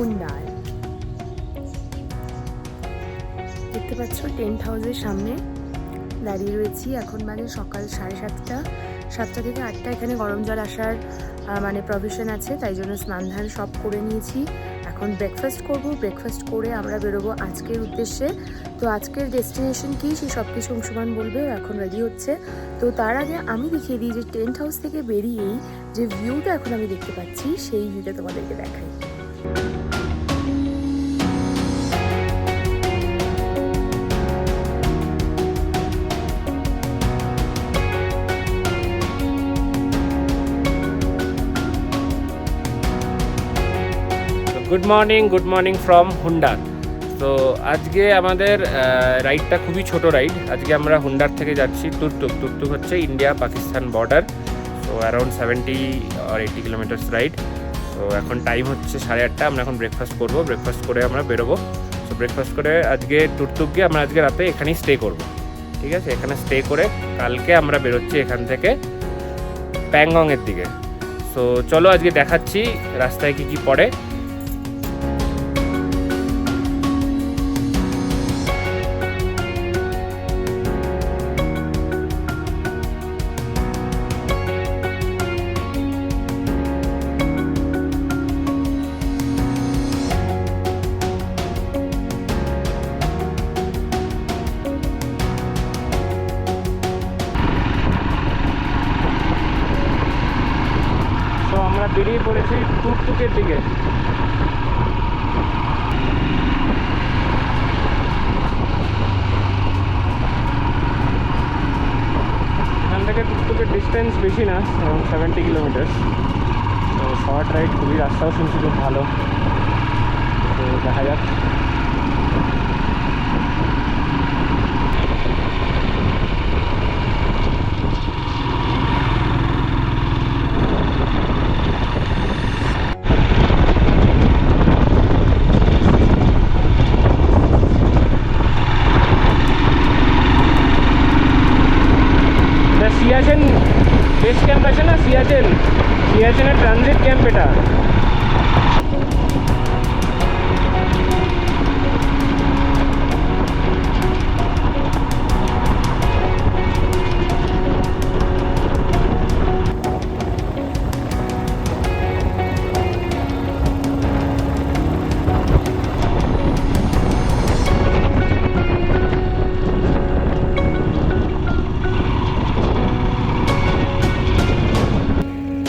হুন্ডার দেখতে পাচ্ছ, টেন্ট হাউসের সামনে দাঁড়িয়ে রয়েছি। এখন বাজে সকাল সাড়ে সাতটা। সাতটা থেকে আটটা, এখানে গরম জল আসার মানে প্রভিশন আছে, তাই জন্য স্নান ধান সব করে নিয়েছি। এখন ব্রেকফাস্ট করব। ব্রেকফাস্ট করে আমরা বেরোবো আজকের উদ্দেশ্যে। তো আজকের ডেস্টিনেশন কী সে সব কিছু অংশমান বলবে, এখন রেডি হচ্ছে। তো তার আগে আমি দেখিয়ে দিই যে টেন্ট হাউস থেকে বেরিয়েই যে ভিউটা এখন আমি দেখতে পাচ্ছি, সেই ভিউটা তোমাদেরকে দেখাই। Good morning good morning from Hunder তো আজকে আমাদের রাইডটা খুবই ছোট রাইড আজকে আমরা হুন্ডার থেকে যাচ্ছি। তুর্তুক তুর্তুক হচ্ছে ইন্ডিয়া পাকিস্তান বর্ডার তো অ্যারাউন্ড সেভেন্টি আর এইটি কিলোমিটার্স রাইড তো এখন টাইম হচ্ছে সাড়ে আটটা। আমরা এখন ব্রেকফাস্ট করব। ব্রেকফাস্ট করে আমরা বেরোবো। তো ব্রেকফাস্ট করে আজকে তুর্তুক গিয়ে আমরা আজকে রাতে এখানেই স্টে করব। ঠিক আছে? এখানে স্টে করে কালকে আমরা বেরোচ্ছি এখান থেকে প্যাংগংয়ের দিকে। সো চলো আজকে দেখাচ্ছি রাস্তায় কি কি পড়ে। বেরিয়ে পড়েছি টুকটুকের দিকে। এখান থেকে টুকটুকের ডিস্টেন্স বেশি না সেভেন্টি কিলোমিটার তো শর্ট রাইড খুবই রাস্তাও শুনছি খুব ভালো।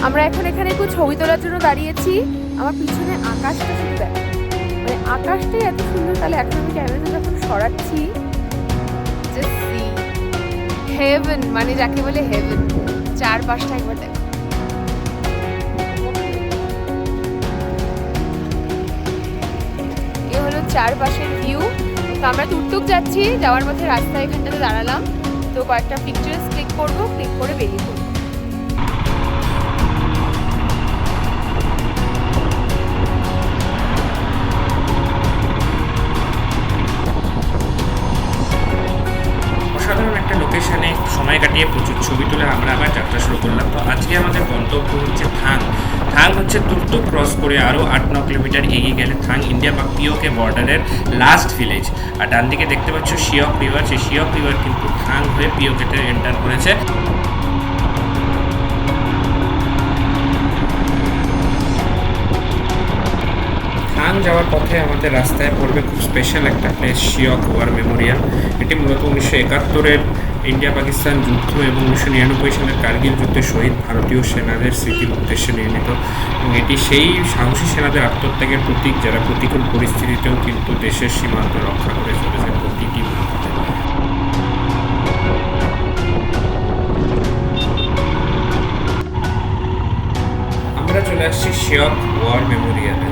আমরা এখন এখানে একটু ছবি তোলার জন্য দাঁড়িয়েছি। আমার পিছনে আকাশটা শুধু দেখ। মানে আকাশটাই এত সুন্দর, তাহলে এখন আমি ক্যামেরাটা যখন সরাচ্ছি হেভেন মানে যাকে বলে হেভেন চারপাশটা একবার দেখো। এ হলো চারপাশের ভিউ তো আমরা টুকটুক যাচ্ছি, যাওয়ার পথে রাস্তায় এখানটাতে দাঁড়ালাম। তো কয়েকটা পিকচার্স ক্লিক করব ক্লিক করে বেরিয়ে পড়ব। লোকেশনে সময় কাটিয়ে প্রচুর ছবি তুলে আমরা আবার যাত্রা শুরু করলাম। তো আজকে আমাদের গন্তব্য হচ্ছে থাং। থাং হচ্ছে তুর্তুক ক্রস করে আরও আট, ন কিলোমিটার এগিয়ে গেলে থাং ইন্ডিয়া বা পিওকে বর্ডারের লাস্ট ভিলেজ আর ডান দিকে দেখতে পাচ্ছ শিয়ক রিভার সেই শিয়ক রিভার কিন্তু থাং হয়ে পিওকেতে এন্টার করেছে। যাওয়ার পথে আমাদের রাস্তায় পড়বে খুব স্পেশাল একটা প্লেস শিয়ক ওয়ার মেমোরিয়াল এটি মূলত উনিশশো একাত্তরের ইন্ডিয়া পাকিস্তান যুদ্ধ এবং উনিশশো নিরানব্বই সালের কার্গিল যুদ্ধে শহীদ ভারতীয় সেনাদের স্মৃতির উদ্দেশ্যে নির্মিত। এবং এটি সেই সাহসী সেনাদের আত্মত্যাগের প্রতীক যারা প্রতিকূল পরিস্থিতিতেও কিন্তু দেশের সীমান্ত রক্ষা করে চলেছে প্রতিটি আমরা চলে আসছি শিয়ক ওয়ার মেমোরিয়ালে।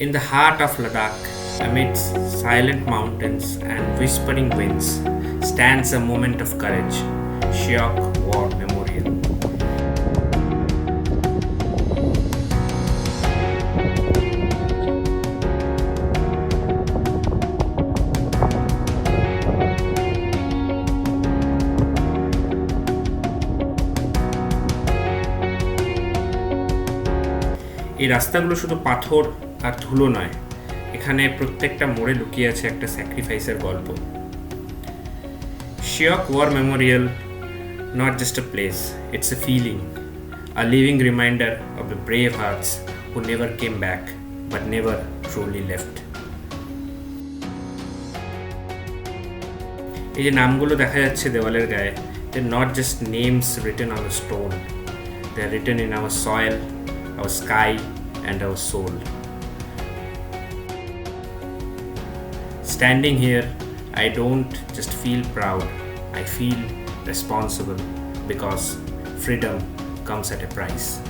in the heart of Ladakh, amidst silent mountains and whispering winds, stands a moment of courage, Shiok War Memorial. এই রাস্তাগুলো শুধু পাথর আর ধুলো নয়। এখানে প্রত্যেকটা মোড়ে লুকিয়ে আছে একটা স্যাক্রিফাইসের গল্প। Shyok war memorial not just a place, it's a feeling, a living reminder of the brave hearts who never came back but never truly left. এই যে নামগুলো দেখা যাচ্ছে দেওয়ালের গায়ে they not just names written the stone they are written in our soil our sky and our soul Standing here, I don't just feel proud, I feel responsible because freedom comes at a price.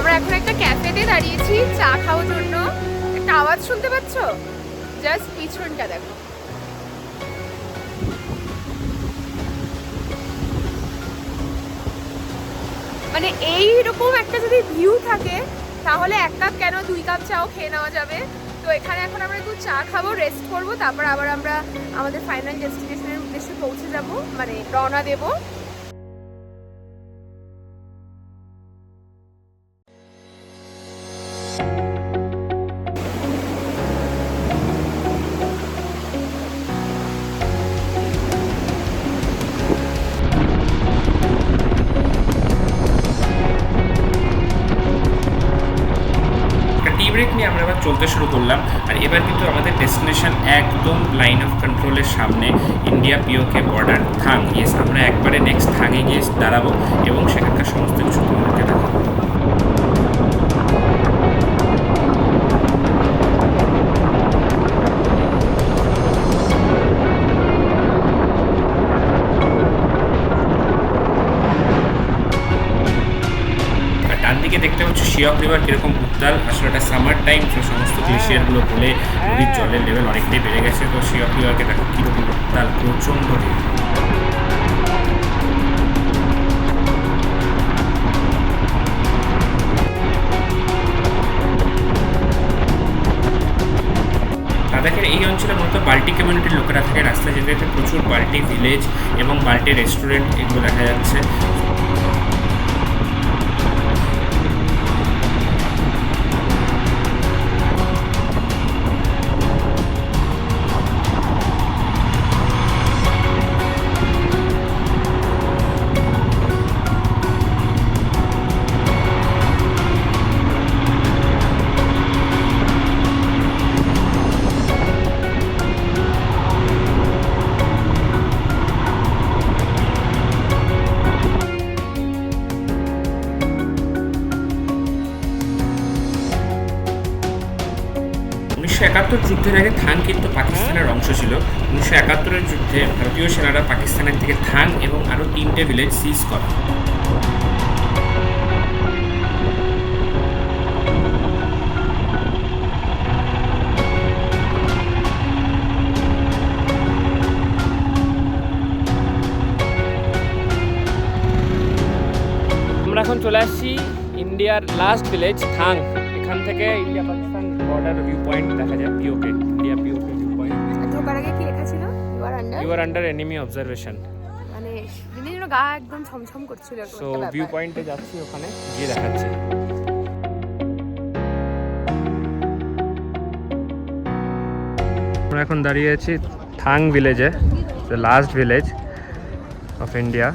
আমরা এখন একটা ক্যাফেতে দাঁড়িয়েছি, চা খাওয়ার জন্য। একটা আওয়াজ শুনতে পাচ্ছ? জাস্ট পিছনটা দেখো। মানে এইরকম একটা যদি ভিউ থাকে, তাহলে এক কাপ কেন দুই কাপ চাও খেয়ে নেওয়া যাবে? তো এখানে এখন আমরা একটু চা খাব রেস্ট করব, তারপর আবার আমরা আমাদের ফাইনাল ডেস্টিনেশনের উদ্দেশ্যে পৌঁছে যাব মানে রওনা দেবো। শুরু করলাম। আর এবার কিন্তু আমাদের ডেস্টিনেশন একদম লাইন অফ কন্ট্রোলের সামনে India POK border Thang. Yes আমরা একবারে নেক্সট থাঙে গিয়ে দাঁড়াবো এবং সেখানকার সমস্ত কিছু তোমাদেরকে শিয়ক রিভার কীরকম উত্তাল, আসলে এটা সামার টাইম তো সমস্ত গ্লেশিয়ারগুলো বলে নদীর জলের লেভেল অনেকটাই বেড়ে গেছে, তো শিয়ক রিভারকে দেখো কীরকম উত্তাল, প্রচণ্ড লাদাখের এই অঞ্চলে মূলত বাল্টি কমিউনিটির লোকেরা থাকে, রাস্তায় যেতে যেতে প্রচুর বাল্টি ভিলেজ এবং বাল্টি রেস্টুরেন্ট এগুলো দেখা যাচ্ছে। উনিশশো একাত্তর যুদ্ধের আগে থাং কিন্তু পাকিস্তানের অংশ ছিল। উনিশশো একাত্তরের যুদ্ধে ভারতীয় সেনারা পাকিস্তানের থেকে থাং এবং আরও তিনটে ভিলেজ সিজ করে। আমরা এখন চলে আসছি ইন্ডিয়ার লাস্ট ভিলেজ থাং। এখান থেকে ইন্ডিয়া বর্ডার ভিউ পয়েন্ট দেখা যায় POK India POK view point ঢোকার আগে কি লেখা ছিল? You are under you are under enemy observation মানে দিনের জন্য গা একদম ছমছম করছিল সো ভিউ পয়েন্টে যাচ্ছি ওখানে গিয়ে দেখাচ্ছি। আমরা এখন দাঁড়িয়ে আছি Thang ভিলেজে the last village of India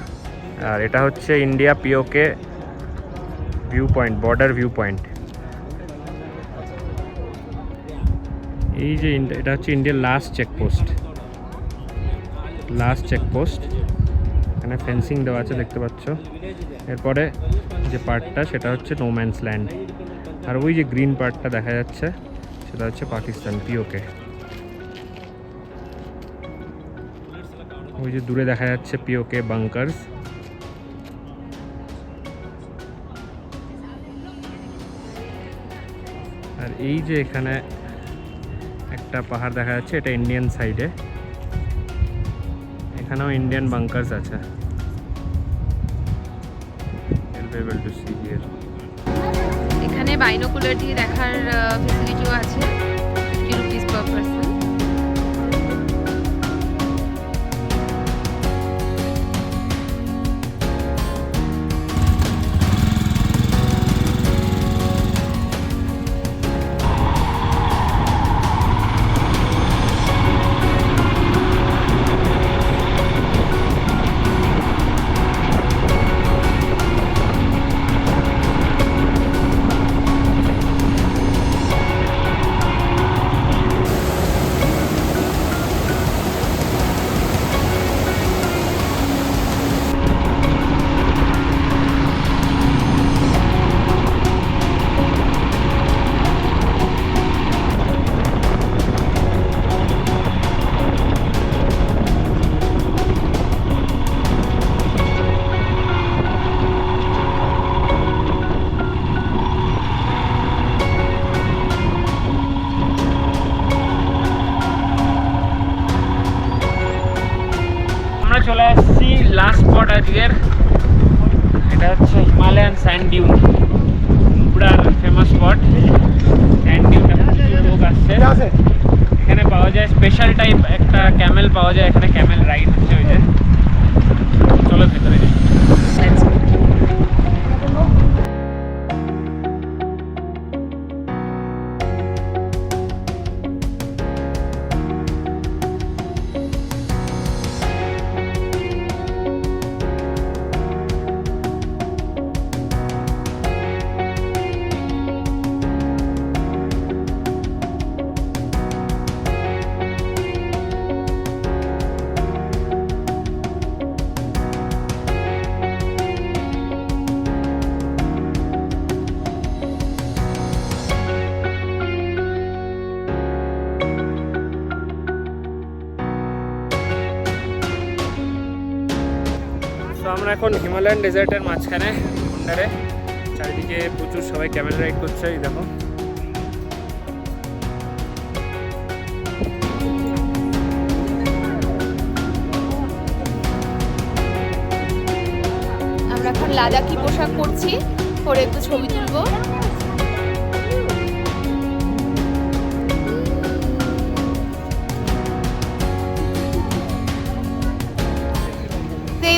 আর এটা হচ্ছে India POK view point border view point এই যে এটা হচ্ছে ইন্ডিয়ার লাস্ট চেকপোস্ট লাস্ট চেকপোস্ট এখানে ফেন্সিং দেওয়া আছে, দেখতে পাচ্ছ। এরপরে যে পার্টটা সেটা হচ্ছে নোম্যান্স ল্যান্ড আর ওই যে গ্রিন পার্টটা দেখা যাচ্ছে, সেটা হচ্ছে পাকিস্তান পিওকে ওই যে দূরে দেখা যাচ্ছে পিওকে বাংকার্স আর এই যে এখানে একটা পাহাড় দেখা যাচ্ছে, এটা ইন্ডিয়ান সাইডে এখানেও ইন্ডিয়ান বাংকার্স আছে. এখানে বাইনোকুলার দিয়ে দেখার ফেসিলিটিও আছে। ফিফটি রুপিস পার পার্সন চলে আসছি লাস্ট স্পট আজকের। এটা হচ্ছে হিমালয়ান স্যান্ড ডিউন পুরার ফেমাস স্পট স্যান্ড ডিউন লোক আসছে এখানে পাওয়া যায় স্পেশাল টাইপ একটা ক্যামেল পাওয়া যায় এখানে ক্যামেল রাইড হচ্ছে ওই যে। চলো ভেতরে যাই। আমরা এখন হিমালয়ান ডেজার্টের মাঝখানে মুন্ডারে চারিদিকে প্রচুর সবাই ক্যামেল রাইড করছে, এই দেখো। আমরা এখন লাদাখি পোশাক পরছি, পরে একটু ছবি তুলবো।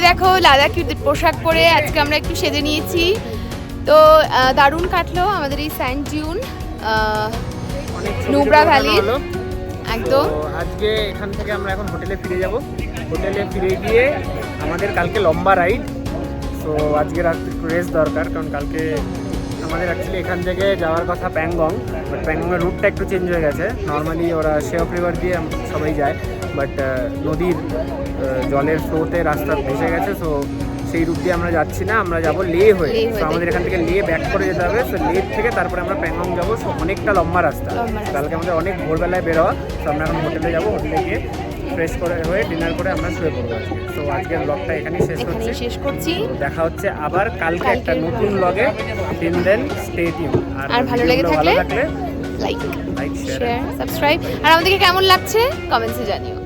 দেখো লাদাখি পোশাক পরে আজকে আমরা একটু সেজে নিয়েছি। তো দারুণ কাটলো আমাদের এই স্যান্ড জিউন নুব্রা টবি ভ্যালির। একদম। আজকে এখান থেকে আমরা এখন হোটেলে ফিরে যাব। হোটেলে ফিরে গিয়ে আমাদের কালকে লম্বা রাইড তো আজকে রাত্রে একটু রেস্ট দরকার কারণ কালকে আমাদের অ্যাকচুয়ালি এখান থেকে যাওয়ার কথা প্যাংগং বাট প্যাংগংয়ের রুটটা একটু চেঞ্জ হয়ে গেছে। নর্মালি ওরা শেওপ রিভার দিয়ে সবাই যায় বাট নদীর জলের ফ্লোতে রাস্তা ভেসে গেছে সো সেই রুট দিয়ে আমরা যাচ্ছি না আমরা যাব লে হয়ে। তো আমাদের এখান থেকে লে ব্যাক করে যেতে হবে সো লে থেকে তারপরে আমরা প্যাংগং যাব সো অনেকটা লম্বা রাস্তা। কালকে আমাদের অনেক ভোরবেলায় বেরোয়া তো আমরা এখন হোটেলে যাব হোটেলে গিয়ে ফ্রেশ করে হয়ে ডিনার করে আমরা শুয়ে পড়ব আজকে। তো আজকের ব্লগটা এখানেই শেষ হচ্ছে শেষ করছি। দেখা হচ্ছে আবার কালকে একটা নতুন ব্লগে টিন দেন স্টে টিউন আর ভালো লেগে থাকলে? লাইক লাইক শেয়ার সাবস্ক্রাইব আর আমাদেরকে কেমন লাগছে? কমেন্টসে জানিও।